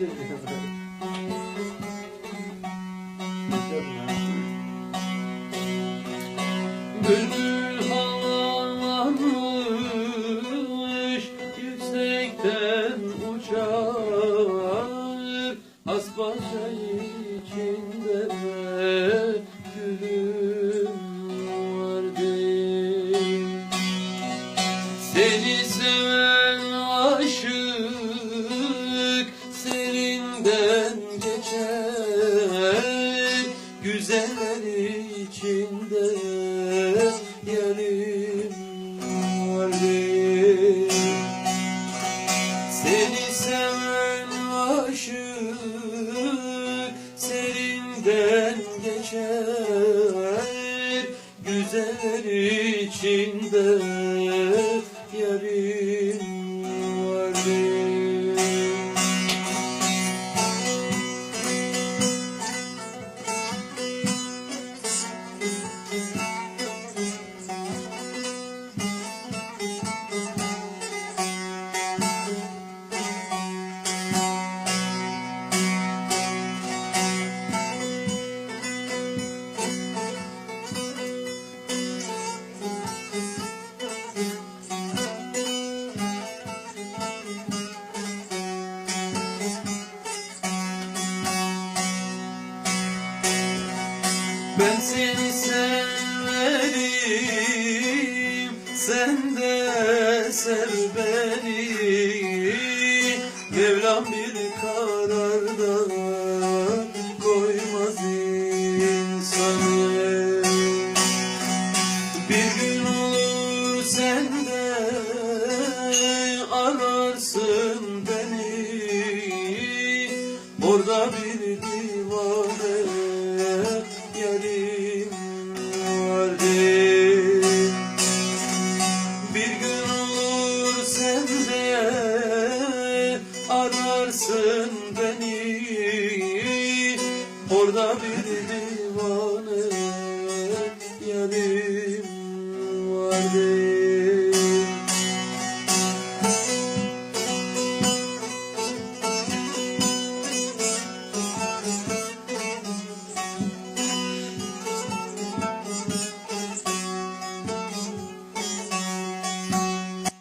değişti kızı. Yüksekten uçar Aspaşa içinde de gülüm var Seni seven geçer. Güzeller içinde Yarim vardı Seni seven aşık Serinden geçer. Güzeller içinde Ben seni severim Sen de sev beni. Mevlam bir kararda Koymaz insanı. Bir gün Ararsın beni. Orada bir divan